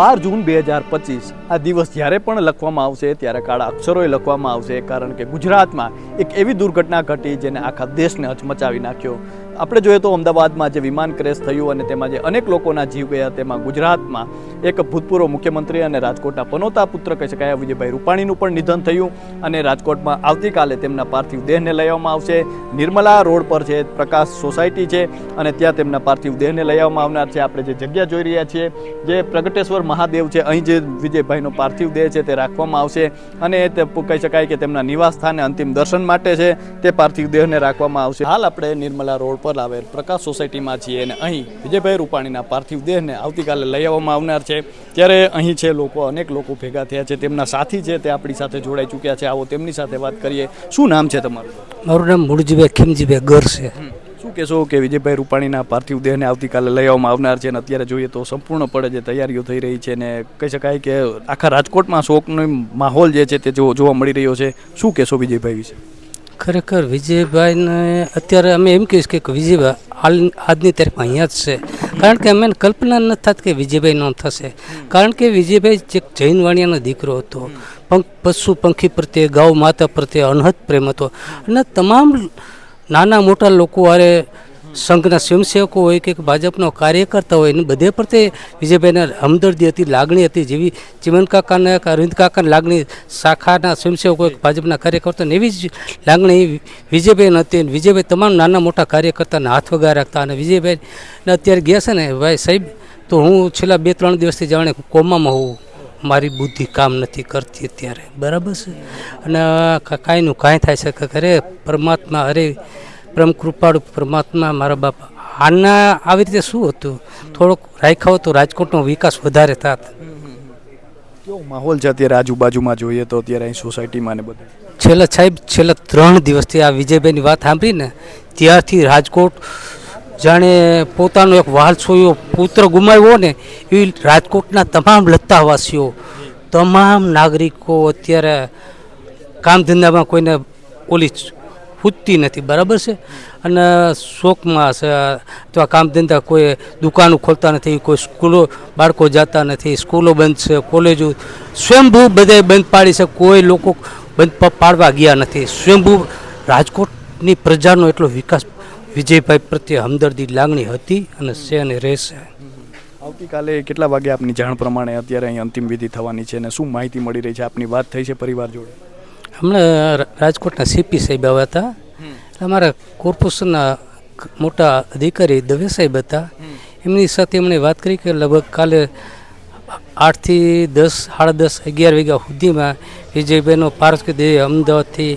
બાર જૂન બે હજાર પચીસ. આ દિવસ જ્યારે પણ લખવામાં આવશે, ત્યારે કાળા અક્ષરોએ લખવામાં આવશે, કારણ કે ગુજરાતમાં એક એવી દુર્ઘટના ઘટી જેને આખા દેશને હચમચાવી નાખ્યો. આપણે જોઈએ તો અમદાવાદમાં જે વિમાન ક્રેશ થયું અને તેમાં જે અનેક લોકોના જીવ ગયા, તેમાં ગુજરાતમાં એક ભૂતપૂર્વ મુખ્યમંત્રી અને રાજકોટના પનોતા પુત્ર કહી શકાય વિજયભાઈ રૂપાણીનું પણ નિધન થયું અને રાજકોટમાં આવતીકાલે તેમના પાર્થિવ દેહને લઈ આવશે. નિર્મલા રોડ પર છે, પ્રકાશ સોસાયટી છે અને ત્યાં તેમના પાર્થિવ દેહને લઈ આવનાર છે. આપણે જે જગ્યા જોઈ રહ્યા છીએ, જે પ્રગટેશ્વર મહાદેવ છે, અહીં જે વિજયભાઈનો પાર્થિવ દેહ છે તે રાખવામાં આવશે અને તે કહી શકાય કે તેમના નિવાસ સ્થાને અંતિમ દર્શન માટે છે તે પાર્થિવ દેહને રાખવામાં આવશે. હાલ આપણે નિર્મલા રોડ પર આવેલ પ્રકાશ સોસાયટીમાં છીએ અને અહીં વિજયભાઈ રૂપાણીના પાર્થિવ દેહને આવતીકાલે લઈ આવવામાં આવનાર છે. ત્યારે અહીં છે લોકો અનેક લોકો ભેગા થયા છે. તેમના સાથી છે તે આપણી સાથે જોડાઈ ચૂક્યા છે. આવો તેમની સાથે વાત કરીએ. શું નામ છે તમારું? મારું નામ મૂળજીભાઈ ખીમજીભાઈ ગર છે. શું કહેશો કે વિજયભાઈ રૂપાણીના પાર્થિવ દેહને આવતીકાલે લઈ આવવામાં આવનાર છે અને અત્યારે જોઈએ તો સંપૂર્ણપણે જે તૈયારીઓ થઈ રહી છે ને કહી શકાય કે આખા રાજકોટમાં શોકનો માહોલ જે છે તે જોવા મળી રહ્યો છે. શું કહેશો વિજયભાઈ વિશે? ખરેખર વિજયભાઈને અત્યારે અમે એમ કહીશ કે વિજયભાઈ હાલ આજની તારીખમાં અહીંયા જ છે. કારણ કે અમે કલ્પના નથી થતી કે વિજયભાઈ નો થશે. કારણ કે વિજયભાઈ જે જૈન વાણિયાનો દીકરો હતો. પશુ પંખી પ્રત્યે ગૌ માતા પ્રત્યે અનહદ પ્રેમ હતો. અને તમામ નાના મોટા લોકો હારે સંઘના સ્વયંસેવકો હોય કે ભાજપનો કાર્યકર્તા હોય, એને બધે પ્રત્યે વિજયભાઈને હમદર્દી હતી, લાગણી હતી, જેવી ચિમન કાકાને અરવિંદ કાકાની લાગણી, શાખાના સ્વયંસેવકો ભાજપના કાર્યકર્તાને એવી જ લાગણી વિજયભાઈને હતી. અને વિજયભાઈ તમામ નાના મોટા કાર્યકર્તાને હાથ વગા રાખતા અને વિજયભાઈ ને અત્યારે ગયા છે ને, ભાઈ સાહેબ, તો હું છેલ્લા બે ત્રણ દિવસથી જાણે કોમામાં હોઉં. મારી બુદ્ધિ કામ નથી કરતી અત્યારે. બરાબર છે. અને કાંઈનું કાંઈ થાય છે. કે અરે પરમાત્મા અરે પરમ કૃપાળુ પરમાત્મા મારા બાપા. આના આવી રીતે શું હતું? થોડોક રાખ્યો તો રાજકોટનો વિકાસ વધારે થાત. કેવો માહોલ છે અત્યારે આજુબાજુમાં જોઈએ તો અત્યારે અહીં સોસાયટીમાં ને બધું? છેલ્લા સાહેબ છેલ્લા ત્રણ દિવસથી આ વિજયભાઈની વાત સાંભળીને ત્યારથી રાજકોટ જાણે પોતાનો એક વાલસોયો પુત્ર ગુમાવ્યો ને એવી રાજકોટના તમામ લત્તાવાસીઓ તમામ નાગરિકો અત્યારે કામ ધંધામાં કોઈને ઓલી ખૂટતી નથી, બરાબર છે? અને શોકમાં છે, અથવા કામ ધંધા કોઈ દુકાનો ખોલતા નથી, કોઈ સ્કૂલો, બાળકો જતા નથી, સ્કૂલો બંધ છે, કોલેજો સ્વયંભૂ બધાય બંધ પાડી છે, કોઈ લોકો બંધ પાડવા ગયા નથી. સ્વયંભૂ રાજકોટની પ્રજાનો એટલો વિકાસ, વિજયભાઈ પ્રત્યે હમદર્દી લાગણી હતી અને છે અને રહેશે. આવતીકાલે કેટલા વાગે આપની જાણ પ્રમાણે અત્યારે અહીં અંતિમ વિધિ થવાની છે અને શું માહિતી મળી રહી છે? આપની વાત થઈ છે, પરિવાર જોડે. હમણાં રાજકોટના સીપી સાહેબ આવ્યા હતા. એટલે અમારા કોર્પોરેશનના મોટા અધિકારી દવે સાહેબ હતા. એમની સાથે એમણે વાત કરી કે લગભગ કાલે આઠથી દસ, સાડા દસ, અગિયાર વાગ્યા સુધીમાં વિજયભાઈનો પાર્થિવ દેહ અમદાવાદથી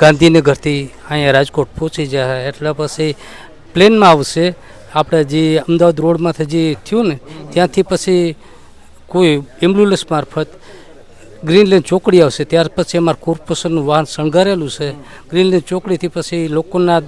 ગાંધીનગરથી અહીંયા રાજકોટ પહોંચી જાય. એટલે પછી પ્લેનમાં આવશે. આપણે જે અમદાવાદ રોડમાંથી જે થયું ને, ત્યાંથી પછી કોઈ એમ્બ્યુલન્સ મારફત ગ્રીનલેન્ડ ચોકડી આવશે. ત્યાર પછી અમારા કોર્પોરેશનનું વાહન શણગારેલું છે. ગ્રીનલેન્ડ ચોકડીથી પછી લોકોના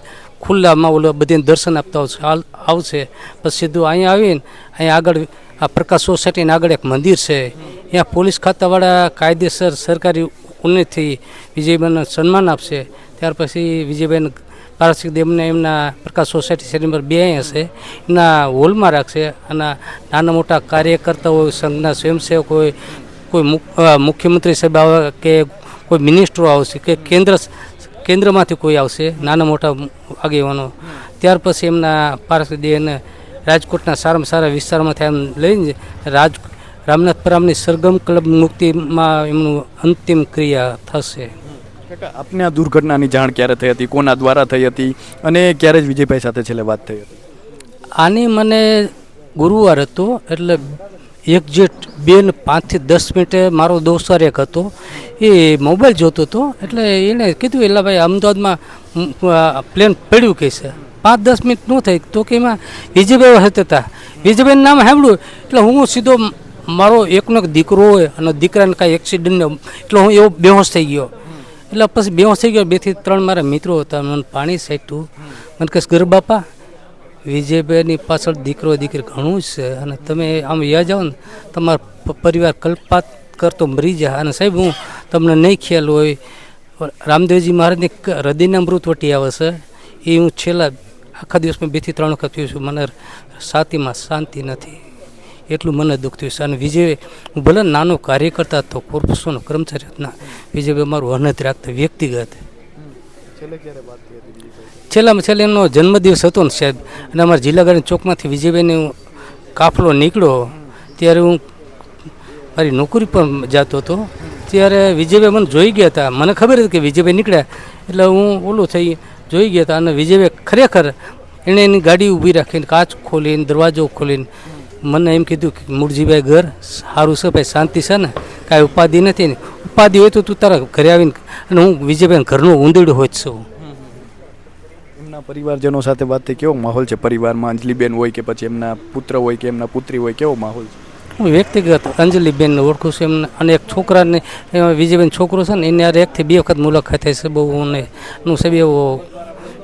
ખુલ્લામાં ઓલો બધીને દર્શન આપતા આવશે. આવશે. પછી સીધું અહીંયા આવીને અહીંયા આગળ આ પ્રકાશ સોસાયટીના આગળ એક મંદિર છે. ત્યાં પોલીસ ખાતાવાળા કાયદેસર સરકારી ઉન્નતથી વિજયભાઈને સન્માન આપશે. ત્યાર પછી વિજયભાઈને પારસિક દેવને એમના પ્રકાશ સોસાયટી શેરી નંબર બે હશે એમના હોલમાં રાખશે. અને નાના મોટા કાર્યકર્તા હોય, સંઘના સ્વયંસેવક હોય કોઈ મુખ- મુખ્યમંત્રી સાહેબ આવે કે કોઈ મિનિસ્ટરો આવશે કે કેન્દ્ર કેન્દ્રમાંથી કોઈ આવશે નાના મોટા આગેવાનો ત્યાર પછી એમના પારસદેવને રાજકોટના સારામાં સારા વિસ્તારમાંથી એમ લઈને રાજ રામનાથપુરામની સરગમ ક્લબ મુક્તિમાં એમનું અંતિમ ક્રિયા થશે. આપને આ દુર્ઘટનાની જાણ ક્યારે થઈ હતી? કોના દ્વારા થઈ હતી? અને ક્યારે જ વિજયભાઈ સાથે છેલ્લે વાત થઈ હતી? આની મને ગુરુવાર હતો એટલે એક્ઝેક્ટ બે ને પાંચથી દસ મિનિટે મારો દોસ્તાર એક હતો. એ મોબાઈલ જોતો હતો. એટલે એણે કીધું એટલે ભાઈ, અમદાવાદમાં પ્લેન પડ્યું કે છે પાંચ દસ મિનિટ ન થઈ તો કે એમાં વિજયભાઈ હતા હતા. વિજયભાઈનું નામ સાંભળ્યું. એટલે હું સીધો મારો એકનો એક દીકરો હોય અને દીકરાને કાંઈ એક્સિડન્ટ એટલે હું એવો બેહોશ થઈ ગયો. એટલે પછી બેહોશ થઈ ગયો. બેથી ત્રણ મારા મિત્રો હતા. મને પાણી સાટ્યું મને કહે ગરબાપા બાપા વિજયભાઈની પાછળ દીકરો દીકરી ઘણું જ છે. અને તમે આમ યા જાઓ ને, તમારો પરિવાર કલ્પાત કરતો મરી જાય. અને સાહેબ, હું તમને નહીં ખ્યાલ હોય રામદેવજી મહારાજને હૃદયના મૃત વટી આવે છે. એ હું છેલ્લા આખા દિવસમાં બેથી ત્રણ વખત પીઉં છું. મને સાતીમાં શાંતિ નથી. એટલું મને દુઃખ થયું છે. અને વિજય, હું ભલે નાનો કાર્યકર્તા હતો, કોર્પોરેશનનો કર્મચારી હતા વિજયભાઈ મારું અનત રાખતા વ્યક્તિગત. છેલ્લે ક્યારે વાત થઈ હતી છેલ્લામાં છેલ્લે એમનો જન્મદિવસ હતો ને સાહેબ. અને અમારા જિલ્લા ગાર્ડન ચોકમાંથી વિજયભાઈને કાફલો નીકળ્યો. ત્યારે હું મારી નોકરી પર જતો હતો. ત્યારે વિજયભાઈ મને જોઈ ગયા હતા. મને ખબર હતી કે વિજયભાઈ નીકળ્યા. એટલે હું ઓલું થઈ જોઈ ગયા હતા. અને વિજયભાઈ ખરેખર એણે એની ગાડી ઊભી રાખીને કાચ ખોલીને, દરવાજો ખોલીને મને એમ કીધું કે મૂળજીભાઈ ઘર સારું છે, ભાઈ શાંતિ છે ને. કાંઈ ઉપાધિ નથી ને. ઉપાધિ હોય તો તું તારા ઘરે આવીને અને હું વિજયભાઈ ઘરનું ઊંધેડું હોય જ છું એમના પરિવારજનો સાથે વાત થઈ, કેવો માહોલ છે પરિવારમાં? અંજલિબેન હોય કે પછી એમના પુત્ર હોય કે એમના પુત્રી હોય, કેવો માહોલ છે? હું વ્યક્તિગત અંજલિબેનને ઓળખું છું. એમને અને એક છોકરાને વિજયબેન છોકરો છે ને, એને યાર એકથી બે વખત મુલાકાત થઈ છે. બહુ હું હું છે એવો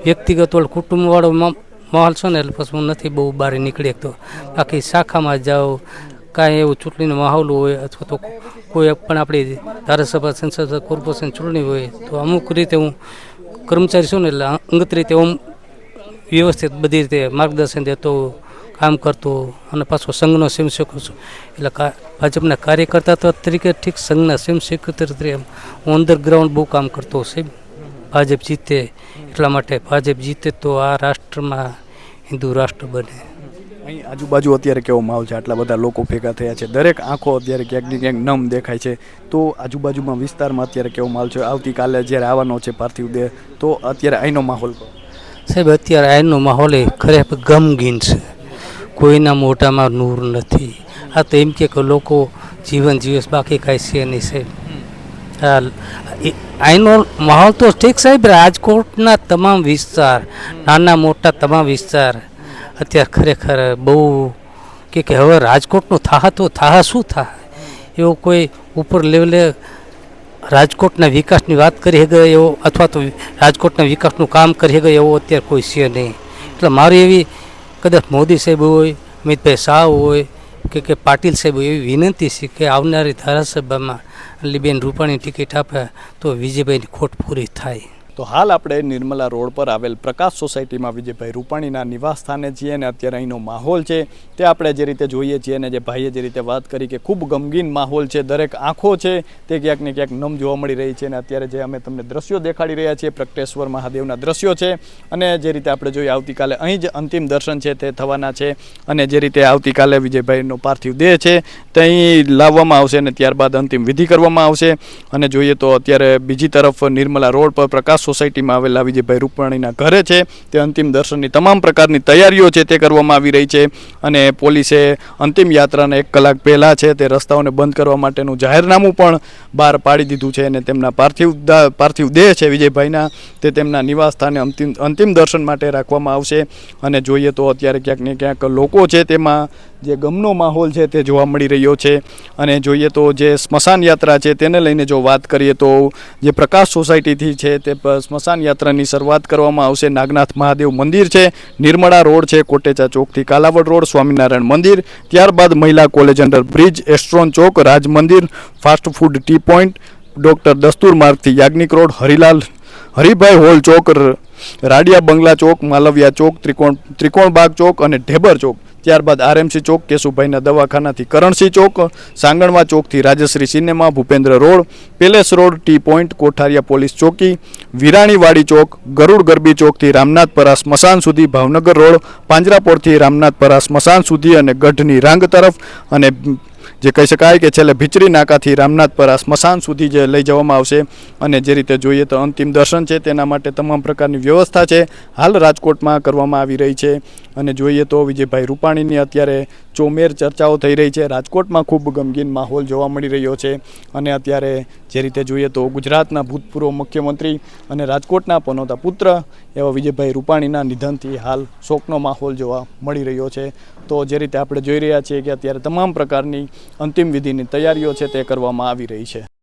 વ્યક્તિગત વાળો કુટુંબવાળો માહોલ છે ને, એટલે પછી હું નથી બહુ બહાર નીકળી શકતો. બાકી શાખામાં જાઓ કાંઈ એવું ચૂંટણીનો માહોલ હોય અથવા તો કોઈ પણ આપણી ધારાસભા, સંસદ, કોર્પોરેશન ચૂંટણી હોય, તો અમુક રીતે હું કર્મચારી છું ને એટલે અંગત રીતે આમ વ્યવસ્થિત બધી રીતે માર્ગદર્શન દેતો, કામ કરતો અને પાછો સંઘનો સ્વયંસેવક છું. એટલે ભાજપના કાર્યકર્તા તો તરીકે ઠીક, સંઘના સ્વયંસેવક તરીકે હું અંડરગ્રાઉન્ડ બહુ કામ કરતો સાહેબ. ભાજપ જીતે એટલા માટે. ભાજપ જીતે તો આ રાષ્ટ્રમાં હિન્દુ રાષ્ટ્ર બને. અહીં આજુબાજુ અત્યારે કેવો માહોલ છે? આટલા બધા લોકો ભેગા થયા છે. દરેક આંખો અત્યારે ક્યાંક ને ક્યાંક નમ દેખાય છે. તો આજુબાજુમાં વિસ્તારમાં અત્યારે કેવો માહોલ છે? આવતીકાલે જ્યારે આવવાનો છે પાર્થિવ દેહ, તો અત્યારે અહીંનો માહોલ સાહેબ, અત્યારે આજનો માહોલ એ ખરેખર ગમગીન છે. કોઈના મોઢામાં નૂર નથી. આ તો એમ કે લોકો જીવન જીવસ બાકી કાંઈ છે નહીં સાહેબ. હા અહીંનો માહોલ તો ઠીક સાહેબ, રાજકોટના તમામ વિસ્તાર, નાના મોટા તમામ વિસ્તાર અત્યારે ખરેખર બહુ કે કે હવે રાજકોટનું થાહા તો થાહા શું થાય એવો કોઈ ઉપર લેવલે રાજકોટના વિકાસની વાત કરી ગયો એવો અથવા તો રાજકોટના વિકાસનું કામ કરી ગયો એવો અત્યારે કોઈ છે નહીં. એટલે મારી એવી કદાચ મોદી સાહેબ હોય, અમિતભાઈ શાહ હોય, કે કે પાટીલ સાહેબ હોય એવી વિનંતી છે કે આવનારી ધારાસભામાં લીબેન રૂપાણી ટિકિટ આપે તો વિજયભાઈની ખોટ પૂરી થાય. તો હાલ આપણે નિર્મલા રોડ પર આવેલ પ્રકાશ સોસાયટીમાં વિજયભાઈ રૂપાણીના નિવાસ સ્થાને છીએ અને અત્યારે અહીંનો માહોલ છે. તે આપણે જે રીતે જોઈએ છીએ અને જે ભાઈએ જે રીતે વાત કરી કે ખૂબ ગમગીન માહોલ છે, દરેક આંખો છે, તે ક્યાંક ને ક્યાંક નમ જોવા મળી રહી છે અને અત્યારે જે અમે તમને દ્રશ્યો દેખાડી રહ્યા છીએ પ્રકટેશ્વર મહાદેવના દ્રશ્યો છે અને જે રીતે આપણે જોઈએ આવતીકાલે અહીં જ અંતિમ દર્શન છે, તે થવાના છે અને જે રીતે આવતીકાલે વિજયભાઈનો પાર્થિવ દેહ છે તે અહીં લાવવામાં આવશે અને ત્યારબાદ અંતિમ વિધિ કરવામાં આવશે. અને જોઈએ તો અત્યારે બીજી તરફ નિર્મલા રોડ પર પ્રકાશ સોસાયટીમાં આવેલા વિજયભાઈ રૂપાણીના ઘરે છે. તે અંતિમ દર્શનની તમામ પ્રકારની તૈયારીઓ છે તે કરવામાં આવી રહી છે. અને પોલીસે અંતિમ યાત્રાને એક કલાક પહેલાં છે તે રસ્તાઓને બંધ કરવા માટેનું જાહેરનામું પણ બહાર પાડી દીધું છે અને તેમના પાર્થિવ પાર્થિવ દેહ છે વિજયભાઈના તે તેમના નિવાસ સ્થાને અંતિમ અંતિમ દર્શન માટે રાખવામાં આવશે. અને જોઈએ તો અત્યારે ક્યાંક ને ક્યાંક લોકો છે તેમાં જે ગમનો માહોલ છે તે જોવા મળી રહ્યો છે. અને જોઈએ તો જે સ્મશાન યાત્રા છે તેને લઈને જો વાત કરીએ તો જે પ્રકાશ સોસાયટીથી છે તે સ્મશાન યાત્રાની શરૂઆત કરવામાં આવશે. નાગનાથ મહાદેવ મંદિર છે, નિર્મળા રોડ છે, કોટેચા ચોકથી કાલાવડ રોડ, સ્વામિનારાયણ મંદિર, ત્યારબાદ મહિલા કોલેજ અંડર બ્રિજ, એસ્ટ્રોન ચોક, રાજ મંદિર, fast food T point, doctor Dastur માર્ગથી Yagnik road, Harilal, Haribhai hall ચોક રાડિયા બંગલા ચોક, માલવિયા ચોક, ત્રિકોણ, ત્રિકોણબાગ ચોક અને ઢેબર ચોક. ત્યારબાદ આરએમસી ચોક, કેશુભાઈના દવાખાનાથી કરણસિંહ ચોક, Sanganva ચોકથી Rajshree cinema, Bhupendra road, palace road, T point, Kothariya police ચોકી, વિરાણીવાડી ચોક, ગરુડ ગરબી ચોકથી રામનાથપરા સ્મશાન સુધી, ભાવનગર રોડ, પાંજરાપોળથી રામનાથપરા સ્મશાન સુધી અને ગઢની રાંગ તરફ અને જે કહી શકાય કે છેલ્લે ભીચરી નાકાથી રામનાથપરા સ્મશાન સુધી જે લઈ જવામાં આવશે. અને જે રીતે જોઈએ તો અંતિમ દર્શન છે તેના માટે તમામ પ્રકારની વ્યવસ્થા છે. હાલ રાજકોટમાં કરવામાં આવી રહી છે. અને જોઈએ તો વિજયભાઈ રૂપાણીની અત્યારે ચોમેર ચર્ચાઓ થઈ રહી છે. રાજકોટમાં ખૂબ ગમગીન માહોલ જોવા મળી રહ્યો છે અને અત્યારે જે રીતે જોઈએ તો ગુજરાતના ભૂતપૂર્વ મુખ્યમંત્રી અને રાજકોટના પનોતા પુત્ર એવા વિજયભાઈ રૂપાણીના નિધનથી હાલ શોકનો માહોલ જોવા મળી રહ્યો છે. તો જે રીતે આપણે જોઈ રહ્યા છીએ કે અત્યારે તમામ પ્રકારની અંતિમ વિધિની તૈયારીઓ છે તે કરવામાં આવી રહી છે.